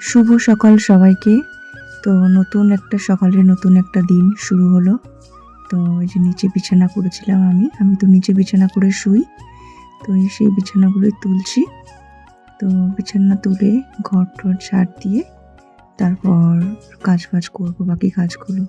শুভ সকাল সবাইকে। তো নতুন একটা সকালে নতুন একটা দিন শুরু হলো। তো এই যে নিচে বিছানা করেছিলাম আমি আমি তো নিচে বিছানা করে শুই। তো এই সেই বিছানাগুলোই তুলছি। তো বিছানা তুলে ঘর টর ঝাড় দিয়ে তারপর কাজ বাজ করব, বাকি কাজগুলো।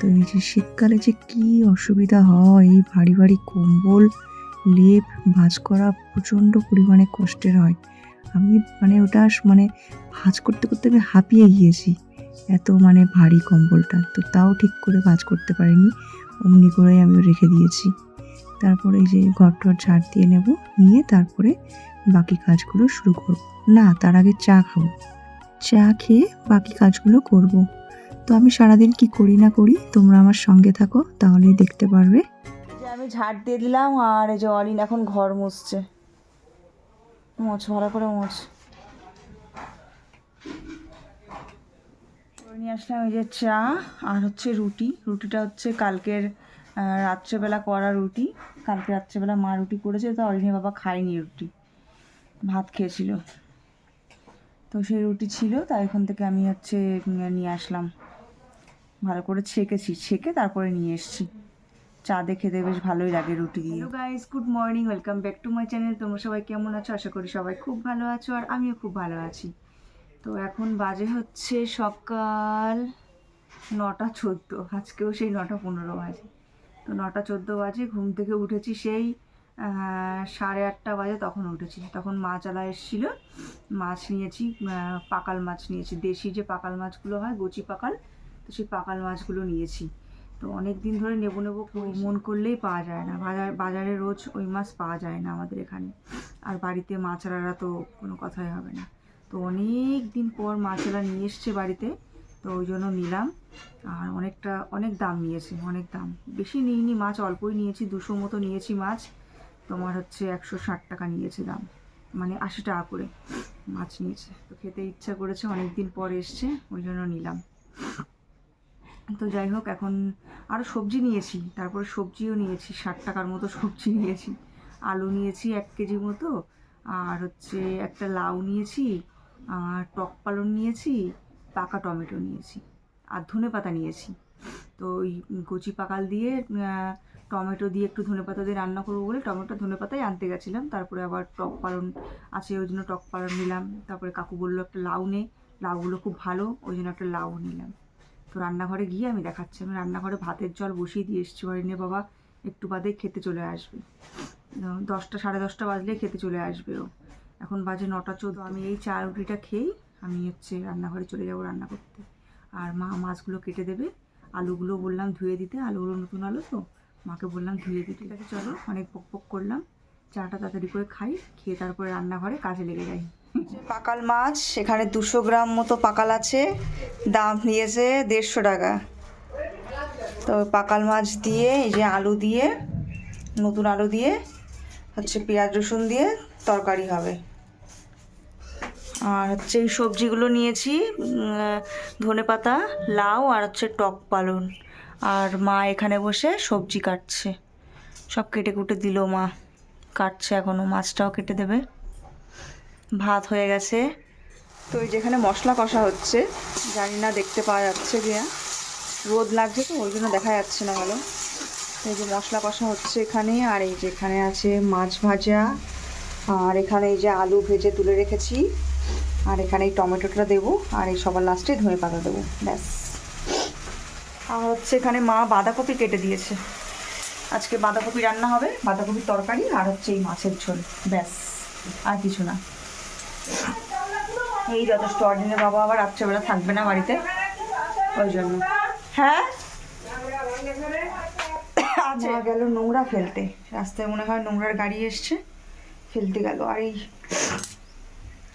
তো এই যে শীতকালে যে কি অসুবিধা হয়, এই ভারী ভারী কম্বল, লেপ, ভাঁজ করা প্রচণ্ড পরিমাণে কষ্টের হয়। আমি মানে ওটা মানে ভাঁজ করতে করতে আমি হাঁপিয়ে গিয়েছি। এত মানে ভারী কম্বলটা। তো তাও ঠিক করে ভাঁজ করতে পারিনি। অমনি করেই আমি রেখে দিয়েছি। তারপরে এই যে ঘর টর ঝাড় দিয়ে নেব, নিয়ে তারপরে বাকি কাজগুলো শুরু করব। না, তার আগে চা খাব। চা খেয়ে বাকি কাজগুলো করব। তো আমি সারাদিন কি করি না করি, তোমরা আমার সঙ্গে থাকো, তাহলেই দেখতে পারবে। আমি ঝাড় দিয়ে দিলাম, আর এই যে অলিন এখন ঘর মুছছে। মোছ ভালো করে করে নিয়ে আসলাম এই যে চা আর হচ্ছে রুটি। রুটিটা হচ্ছে কালকের রাত্রেবেলা করা রুটি। কালকে রাত্রেবেলা মা রুটি করেছে, তো অলিনের বাবা খায়নি রুটি। ভাত খেয়েছিল। তো সেই রুটি ছিল তাই এখান থেকে আমি হচ্ছে নিয়ে আসলাম। ভালো করে ছেঁকেছি। ছেঁকে তারপরে নিয়ে এসেছি। চা দেখে খেতে বেশ ভালোই লাগে রুটি। দিয়ে hello guys good morning welcome back to my channel তোমরা সবাই কেমন আছো? আশা করি সবাই খুব ভালো আছো আর আমিও খুব ভালো আছি। তো এখন বাজে হচ্ছে সকাল নটা চোদ্দ, আজকেও সেই নটা পনেরো বাজে। তো নটা চোদ্দ বাজে, ঘুম থেকে উঠেছি সেই সাড়ে আটটা বাজে তখন উঠেছি। তখন মাছওয়ালা এসেছিল, মাছ নিয়েছি পাকাল মাছ নিয়েছি। দেশি যে পাকাল মাছগুলো হয়, গচি পাকাল, তো সেই পাকাল মাছগুলো নিয়েছি। তো অনেক দিন ধরে নেব নেব মন করলেই পাওয়া যায় না। বাজার বাজারে রোজ ওই মাছ পাওয়া যায় না আমাদের এখানে। আর বাড়িতে মাছরারা তো কোনো কথাই হবে না। তো অনেক দিন পর মাছরা নিয়ে এসছে বাড়িতে। তো ওই জন্য নিলাম। আর অনেকটা অনেক দাম নিয়েছে অনেক দাম। বেশি নিইনি মাছ অল্পই নিয়েছি দুশো মতো নিয়েছি মাছ। তোমার হচ্ছে একশো ষাট টাকা নিয়েছে দাম। মানে আশি টাকা করে মাছ নিয়েছে। তো খেতে ইচ্ছা করেছে অনেক দিন পর এসছে ওই জন্য নিলাম। তো যাই হোক, এখন আরও সবজি নিয়েছি। তারপরে সবজিও নিয়েছি, ষাট টাকার মতো সবজি নিয়েছি। আলু নিয়েছি এক কেজি মতো, আর হচ্ছে একটা লাউ নিয়েছি, আর টক পালন নিয়েছি, পাকা টমেটো নিয়েছি, আর ধনে পাতা নিয়েছি। তো ওই কচি পাকাল দিয়ে টমেটো দিয়ে একটু ধনে পাতা দিয়ে রান্না করব বলে টমেটো ধনে পাতাই আনতে গেছিলাম। তারপরে আবার টক পালন আছে, ওই জন্য টক পালন নিলাম। তারপরে কাকু বলল একটা লাউ নে, লাউগুলো খুব ভালো, ওই জন্য একটা লাউ নিলাম। রান্নাঘরে গিয়ে আমি দেখাচ্ছি। আমি রান্নাঘরে ভাতের জল বসিয়ে দিয়ে এসেছি। অরিনে বাবা, একটু বাদে খেতে চলে আসবে। দশটা, সাড়ে দশটা বাজলে খেতে চলে আসবে ও। এখন বাজে নটা চোদ্দ। আমি এই চা রুটিটা খেয়েই আমি হচ্ছে রান্নাঘরে চলে যাব রান্না করতে। আর মা মাছগুলো কেটে দেবে। আলুগুলো বললাম ধুয়ে দিতে। আলুগুলো নতুন আলু তো। মাকে বললাম ধুয়ে দিতে। ঠিক আছে, চলো। অনেক পক পক করলাম। চাটা তাড়াতাড়ি করে খাই। খেয়ে তারপরে রান্নাঘরে কাজে লেগে যাই। পাকাল মাছ এখানে দুশো গ্রাম মতো পাকাল আছে। দাম নিয়েছে দেড়শো টাকা। তো পাকাল মাছ দিয়ে, এই যে আলু দিয়ে, নতুন আলু দিয়ে, হচ্ছে পেঁয়াজ রসুন দিয়ে তরকারি হবে। আর হচ্ছে এই সবজিগুলো নিয়েছি ধনে পাতা, লাউ আর হচ্ছে টক পালন। আর মা এখানে বসে সবজি কাটছে। সব কেটে কুটে দিল মা। কাটছে এখনও মাছটাও কেটে দেবে। ভাত হয়ে গেছে। তো এই যেখানে মশলা কষা হচ্ছে, জানি না দেখতে পাওয়া যাচ্ছে না রোদ লাগছে তো, ওই জন্য দেখা যাচ্ছে না ভালো। এই যে মশলা কষা হচ্ছে এখানে, আর এই যে এখানে আছে মাছ ভাজা। আর এখানে এই যে আলু ভেজে তুলে রেখেছি। আর এখানে এই টমেটোটা দেবো, আর এই সবার লাস্টে ধনে পাতা দেবো, ব্যাস। আর হচ্ছে এখানে মা বাঁধাকপি কেটে দিয়েছে। আজকে বাঁধাকপি রান্না হবে, বাঁধাকপির তরকারি, আর হচ্ছে এই মাছের ঝোল, ব্যাস। আর কিছু না। এই যথেষ্ট অর্ডিনের বাবা আবার রাত্রেবেলা থাকবে না বাড়িতে। ওই জন্য। হ্যাঁ? মা গেল নোংরা ফেলতে। রাস্তায় মনে হয় নোংরার গাড়ি এসছে, ফেলতে গেল। আর এই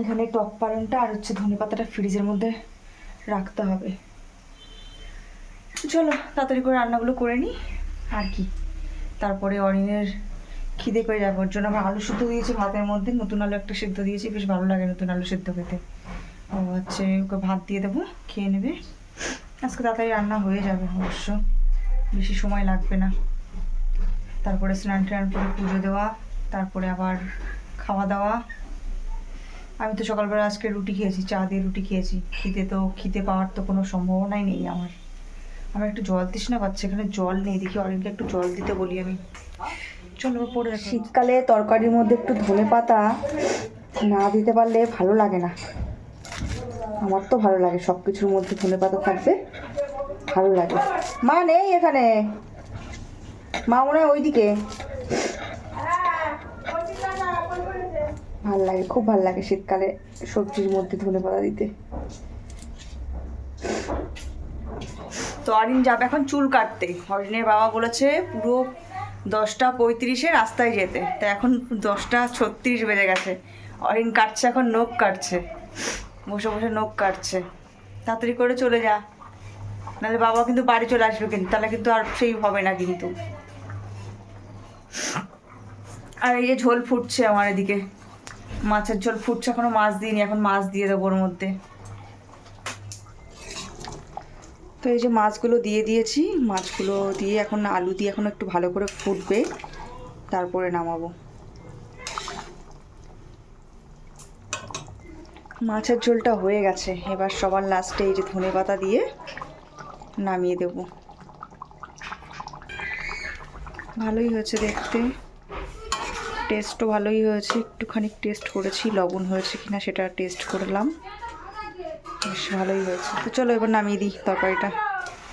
এখানে টক পালনটা আর হচ্ছে ধনে পাতাটা ফ্রিজের মধ্যে রাখতে হবে। চলো, তাড়াতাড়ি করে রান্নাগুলো করে নিই আর কি? তারপরে অরিনের খিদে করে যাবে, ওর জন্য আবার আলু সিদ্ধ দিয়েছি, ভাতের মধ্যে। নতুন আলু একটা সিদ্ধ দিয়েছি, বেশ ভালো লাগে নতুন আলু সিদ্ধ খেতে। ও হচ্ছে, ওকে ভাত দিয়ে দেবো, খেয়ে নেবে। আজকে তাড়াতাড়ি রান্না হয়ে যাবে অবশ্য, বেশি সময় লাগবে না। তারপরে স্নান টান করে পুজো দেওয়া, তারপরে আবার খাওয়া দাওয়া। আমি তো সকালবেলা আজকে রুটি খেয়েছি, চা দিয়ে রুটি খেয়েছি। খিদে তো, খিদে পাওয়ার তো কোনো সম্ভাবনাই নেই আমার। আমার একটু জল তৃষ্ণা পাচ্ছে, এখানে জল নেই, দেখি অরিনকে একটু জল দিতে বলি আমি। চলো পড়ে শীতকালে তরকারির মধ্যে একটু ধনে পাতা না দিতে পারলে ভালো লাগে না। আমার তো ভালো লাগে সব কিছুর মধ্যে ধনে পাতা থাকবে ভালো লাগে। মা নেই এখানে। মা মনে হয় ওইদিকে। ভালো লাগে খুব ভালো লাগে শীতকালে সবজির মধ্যে ধনে পাতা দিতে। তো অরিন যাবে এখন চুল কাটতে। অরিনের বাবা বলেছে পুরো দশটা পঁয়ত্রিশে রাস্তায় যেতে। তা এখন দশটা ছত্রিশ বেজে গেছে। অরিন কাটছে এখন, নখ কাটছে। বসে বসে নখ কাটছে। তাড়াতাড়ি করে চলে যা। নাহলে বাবা কিন্তু বাড়ি চলে আসবে কিন্তু, তাহলে কিন্তু আর সেই হবে না কিন্তু। আর এই যে ঝোল ফুটছে আমার এদিকে। মাছের ঝোল ফুটছে এখনও, মাছ দিইনি, এখন মাছ দিয়ে দেবো ওর মধ্যে। তো এই যে মাছগুলো দিয়ে দিয়েছি, মাছগুলো দিয়ে এখন আলু দিয়ে এখন একটু ভালো করে ফুটবে, তারপরে নামাবো। মাছের ঝোলটা হয়ে গেছে, এবার সবার লাস্টে এই যে ধনে পাতা দিয়ে নামিয়ে দেব। ভালোই হয়েছে দেখতে। টেস্টও ভালোই হয়েছে, একটুখানি টেস্ট করেছি, লবণ হয়েছে কিনা সেটা টেস্ট করলাম। বেশ, ভালোই হয়েছে। তো চলো এবার নামিয়ে দিই তরকারিটা।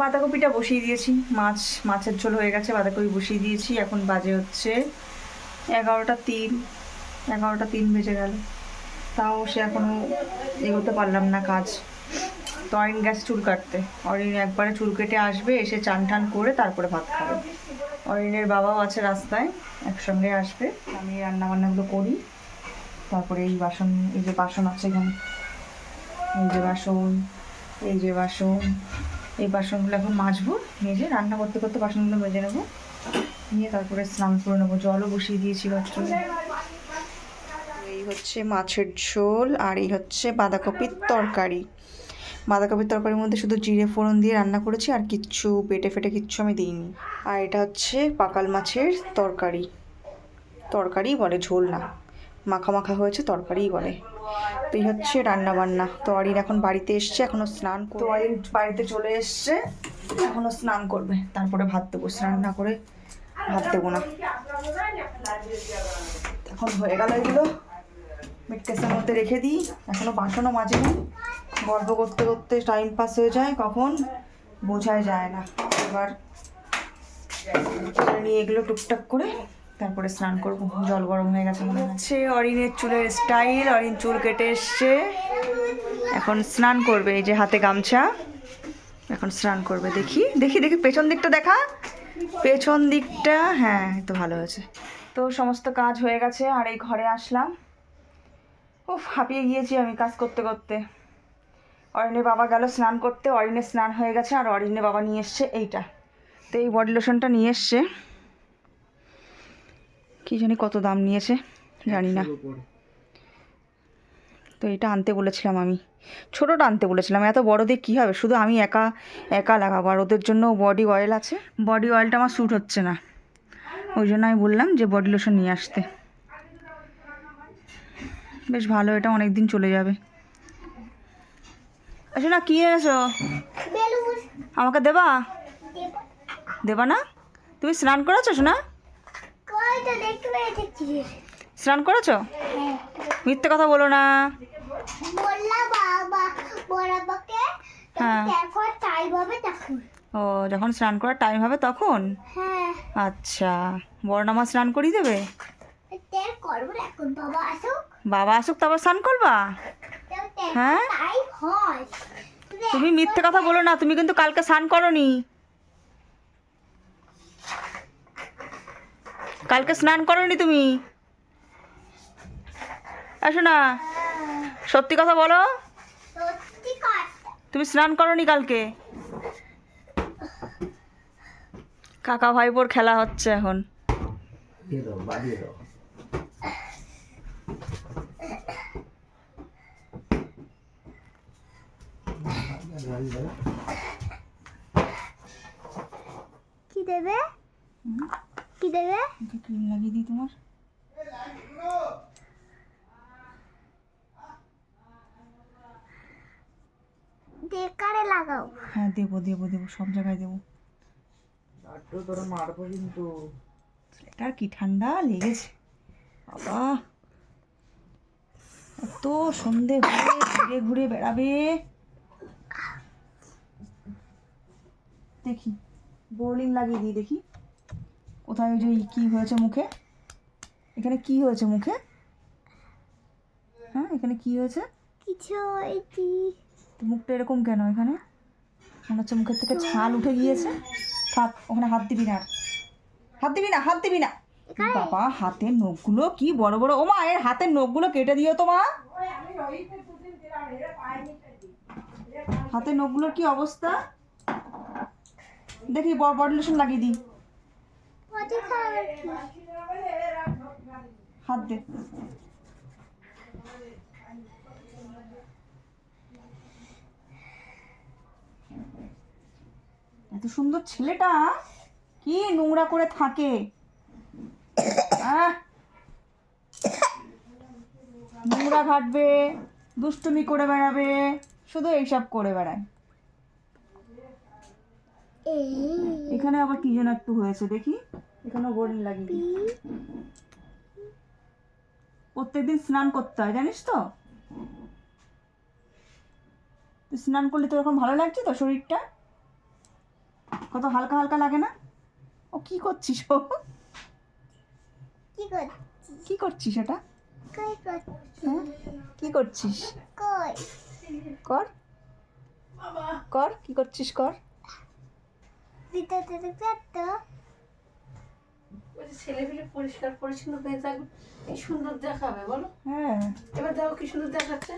বাঁধাকপিটা বসিয়ে দিয়েছি। মাছ, মাছের ঝোল হয়ে গেছে, বাঁধাকপি বসিয়ে দিয়েছি। এখন বাজে হচ্ছে এগারোটা তিন। এগারোটা তিন বেজে গেল। তাও সে এখনও এগোতে পারলাম না কাজ। তো অরিন গ্যাস চুল কাটতে। অরিন একবারে চুল কেটে আসবে, এসে চান টান করে তারপরে ভাত খাবে। অরিনের বাবাও আছে রাস্তায়, একসঙ্গে আসবে। আমি রান্না বান্নাগুলো করি। তারপরে এই বাসন, এই যে বাসন আছে এখানে। এই যে বাসন, এই যে বাসন, এই বাসনগুলো এখন মাজবো মেজে রান্না করতে করতে বাসনগুলো মেজে নেব। নিয়ে তারপরে স্নান করে নেব, জলও বসিয়ে দিয়েছি বাথরুমে। এই হচ্ছে মাছের ঝোল আর এই হচ্ছে বাঁধাকপির তরকারি। বাঁধাকপির তরকারির মধ্যে শুধু জিরে, ফোড়ন দিয়ে রান্না করেছি আর কিচ্ছু পেটে ফেটে কিচ্ছু আমি দিইনি। আর এটা হচ্ছে পাকাল মাছের তরকারি। তরকারি বলে, ঝোল না। মাখা মাখা হয়েছে, তরকারিই বলে। তো এই হচ্ছে রান্না বান্না তো অরিন এখন বাড়িতে এসছে, এখনও স্নান তো অরিন বাড়িতে চলে এসছে, এখনও স্নান করবে। তারপরে ভাত দেবো, স্নান না করে ভাত দেবো না। এখন হয়ে গেল এগুলো। মিটকেসের মধ্যে রেখে দিই। এখনও বাসনও মাঝেনি গল্প করতে করতে টাইম পাস হয়ে যায়, কখন? বোঝাই যায় না। এবার নিয়ে এগুলো টুকটাক করে তারপরে স্নান করব। জল গরম হয়ে গেছে মনে হচ্ছে। অরিনের চুলের স্টাইল অরিন চুল কেটে এসছে। এখন স্নান করবে, এই যে হাতে গামছা। এখন স্নান করবে, দেখি। দেখি দেখি, পেছন দিকটা দেখা। পেছন দিকটা হ্যাঁ তো ভালো হয়েছে। তো সমস্ত কাজ হয়ে গেছে, আর এই ঘরে আসলাম। ও হাঁপিয়ে গিয়েছি আমি কাজ করতে করতে। অরিনের বাবা গেল স্নান করতে, অরিনের স্নান হয়ে গেছে, আর অরিনের বাবা নিয়ে এসছে এইটা। তো এই বডি লোশনটা নিয়ে এসছে। কি জানি কত দাম নিয়েছে জানি না তো এটা আনতে বলেছিলাম আমি। ছোটোটা আনতে বলেছিলাম এত বড় দিয়ে কী হবে? শুধু আমি একা একা লাগাবো আর ওদের জন্য বডি অয়েল আছে। বডি অয়েলটা আমার শ্যুট হচ্ছে না। ওই জন্য আমি বললাম যে বডি লোশন নিয়ে আসতে। বেশ ভালো এটা অনেক দিন চলে যাবে। আচ্ছা না কী এনেছো? আমাকে দেবা? দেবা। না? তুমি স্নান করেছ শোনা স্নান করেছ? মিথ্যে কথা বলো না। হ্যাঁ। ও যখন স্নান করার টাইম হবে তখন? হ্যাঁ। আচ্ছা বড় নামা স্নান করিয়ে দেবে? না বাবা আসুক। তারপর স্নান করবা? হ্যাঁ? তুমি মিথ্যে কথা বলো না তুমি কিন্তু কালকে স্নান করনি। কালকে স্নান করনি তুমি? আসো না। সত্যি কথা বলো। তুমি স্নান করনি কালকে? কাকা ভাইবোর খেলা হচ্ছে এখন। কি দেবে? কি দেবে? ক্রিম লাগিয়ে দিই তোমার দেকারে লাগাও। হ্যাঁ দেব দেব দেব সব জায়গায় দেব। লাড্ডু তোর মারবো কিন্তু। এটা কি ঠান্ডা লেগেছে। বাবা এত সন্ধে হয়ে ঘুরে ঘুরে বেড়াবে। দেখি বোর্ডিং লাগিয়ে দিই দেখি। কোথায় ওই যে কি হয়েছে মুখে? এখানে কি হয়েছে মুখে? হ্যাঁ এখানে কি হয়েছে? কিছু হয়েছি মুখটা এরকম কেন এখানে? মনে হচ্ছে মুখের থেকে ছাল উঠে গিয়েছে। থাক ওখানে হাত দিবি না হাত দিবি না হাত দিবি না। বাবা হাতের নখগুলো কি বড় বড় ও মা এর হাতের নখগুলো কেটে দিও তো মা। হাতের নখগুলোর কি অবস্থা? দেখি বডি লোশন লাগিয়ে দিই। হাত দে। এত সুন্দর ছেলেটা কি নোংরা করে থাকে! নোংরা ঘাটবে দুষ্টুমি করে বেড়াবে শুধু এইসব করে বেড়ায়। এখানে আবার কি যেন একটু হয়েছে দেখি। এখানেও বোরিং দিই। প্রত্যেকদিন স্নান করতে হয় জানিস তো? তুই স্নান করলে তোর এখন ভালো লাগছে তো শরীরটা? কত হালকা হালকা লাগে না? ও কি করছিস ও? কি করছিস? এটা হ্যাঁ? কি করছিস? কর। কর কি করছিস কর? পরিষ্কার পরিচ্ছন্ন হয়ে থাকবে কি সুন্দর দেখাবে বলো? হ্যাঁ। এবার দেখো কি সুন্দর দেখাচ্ছে।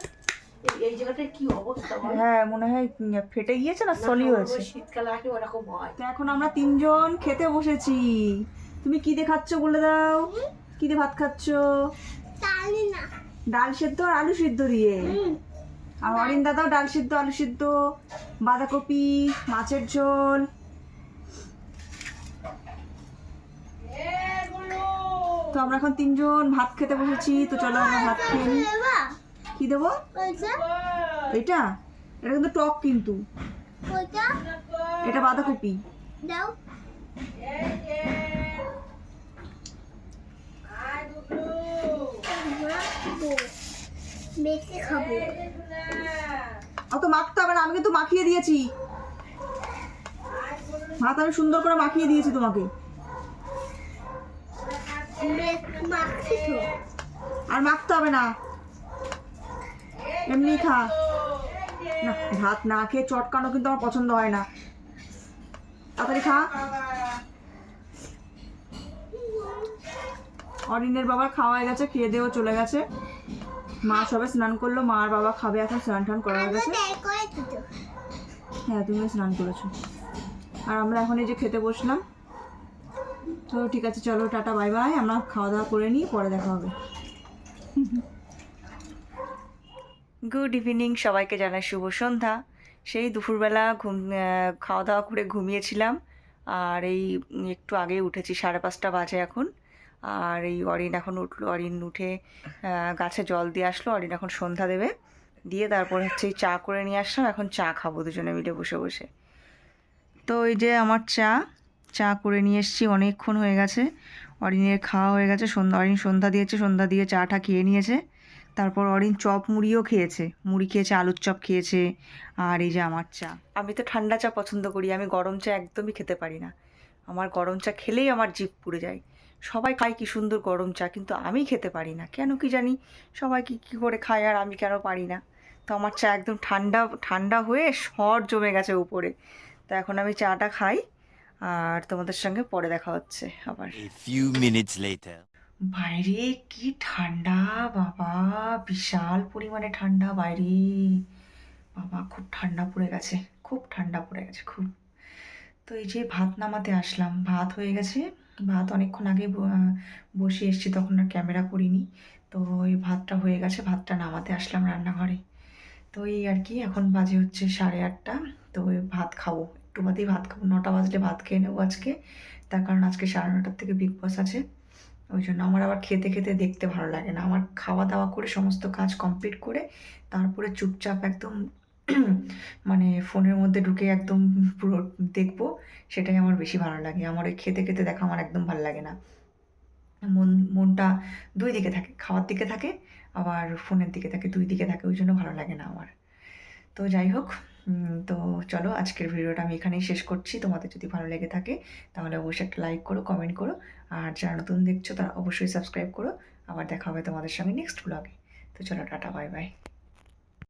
এই- এই জায়গাটার কি অবস্থা হ্যাঁ মনে হয় ফেটে গিয়েছে না সলি হয়েছে? ওরকম হয়। তো এখন আমরা তিনজন খেতে বসেছি। তুমি কি দিয়ে খাচ্ছ বলে দাও? কি দিয়ে ভাত খাচ্ছ? না ডাল সিদ্ধ আর আলু সিদ্ধ দিয়ে? আর অরিন দাদাও ডাল সিদ্ধ আলু সিদ্ধ বাঁধাকপি মাছের ঝোল। তো আমরা এখন তিনজন ভাত খেতে বসেছি, তো চলো আমরা ভাত খেয়ে কি দেবো? এটা? এটা কিন্তু টক কিন্তু। এটা বাঁধাকপি। অত মাখতে হবে না, আমি কিন্তু মাখিয়ে দিয়েছি। ভাত আমি সুন্দর করে মাখিয়ে দিয়েছি তোমাকে। আর মাখতে হবে না। এমনি খা। না, ভাত না খেয়ে চটকানো কিন্তু আমার পছন্দ হয় না। তাড়াতাড়ি খা। অরিনের বাবার খাওয়া গেছে, খেয়ে দেও চলে গেছে। মা সবে স্নান করল, মা আর বাবা খাবে, এখন স্নান টান করা হয়ে গেছে। হ্যাঁ তুমি স্নান করেছ। আর আমরা এখন এই যে খেতে বসলাম। তো ঠিক আছে, চলো, টাটা, বাই বাই। আমরা খাওয়া দাওয়া করে নিই, পরে দেখা হবে। গুড ইভিনিং সবাইকে জানাই শুভ সন্ধ্যা। সেই দুপুরবেলা ঘুম খাওয়া দাওয়া করে ঘুমিয়েছিলাম। আর এই একটু আগে উঠেছি, সাড়ে পাঁচটা বাজে এখন। আর এই অরিন এখন উঠল, অরিন উঠে গাছে জল দিয়ে আসলো, অরিন এখন সন্ধ্যা দেবে। দিয়ে তারপর হচ্ছে এই চা করে নিয়ে আসলাম, এখন চা খাব দুজনে মিলে বসে বসে। তো এই যে আমার চা চা করে নিয়ে এসেছি, অনেকক্ষণ হয়ে গেছে। অরিনের খাওয়া হয়ে গেছে, সন্ধ্যা, অরিন সন্ধ্যা দিয়েছে, সন্ধ্যা দিয়ে চাটা খেয়ে নিয়েছে। তারপর অরিন চপ মুড়িও খেয়েছে, মুড়ি খেয়েছে, আলুর চপ খেয়েছে, আর এই যে আমার চা। আমি তো ঠান্ডা চা পছন্দ করি, আমি গরম চা একদমই খেতে পারি না। আমার গরম চা খেলেই আমার জিভ পুড়ে যায়। সবাই খায় কি সুন্দর গরম চা, কিন্তু আমি খেতে পারি না। কেন কি জানি? সবাই কি, কী করে খায় আর আমি কেন পারি না? তো আমার চা একদম ঠান্ডা ঠান্ডা হয়ে সর জমে গেছে উপরে। তো এখন আমি চাটা খাই। আর তোমাদের সঙ্গে পরে দেখা হচ্ছে আবার। বাইরে কি ঠান্ডা বাবা বিশাল পরিমাণে ঠান্ডা বাইরে। বাবা খুব ঠান্ডা পড়ে গেছে খুব ঠান্ডা পড়ে গেছে খুব। তো এই যে ভাত নামাতে আসলাম ভাত হয়ে গেছে। ভাত অনেকক্ষণ আগে বসে এসেছি তখন আর ক্যামেরা করিনি। তো এই ভাতটা হয়ে গেছে ভাতটা নামাতে আসলাম রান্নাঘরে। তো এই আর কি এখন বাজে হচ্ছে সাড়ে আটটা। তো ওই ভাত খাব একটু বাদেই ভাত খাব। নটা বাজলে ভাত খেয়ে নেব আজকে। তার কারণ আজকে সাড়ে নটার থেকে বিগ বস আছে। ওই জন্য আমার আবার খেতে খেতে দেখতে ভালো লাগে না। আমার খাওয়া দাওয়া করে সমস্ত কাজ কমপ্লিট করে তারপরে চুপচাপ একদম মানে ফোনের মধ্যে ঢুকে একদম পুরো দেখব, সেটাই আমার বেশি ভালো লাগে। আমার ওই খেতে খেতে দেখা আমার একদম ভালো লাগে না। মন, মনটা দুই দিকে থাকে, খাওয়ার দিকে থাকে, আবার ফোনের দিকে থাকে, দুই দিকে থাকে, ওই জন্য ভালো লাগে না আমার। তো যাই হোক তো চলো আজকের ভিডিওটা আমি এখানেই শেষ করছি। তোমাদের যদি ভালো লেগে থাকে, তাহলে অবশ্যই একটা লাইক করো কমেন্ট করো। আর যারা নতুন দেখছ, তারা অবশ্যই সাবস্ক্রাইব করো। আবার দেখা হবে তোমাদের সঙ্গে নেক্সট ব্লগে তো চলো টাটা বাই বাই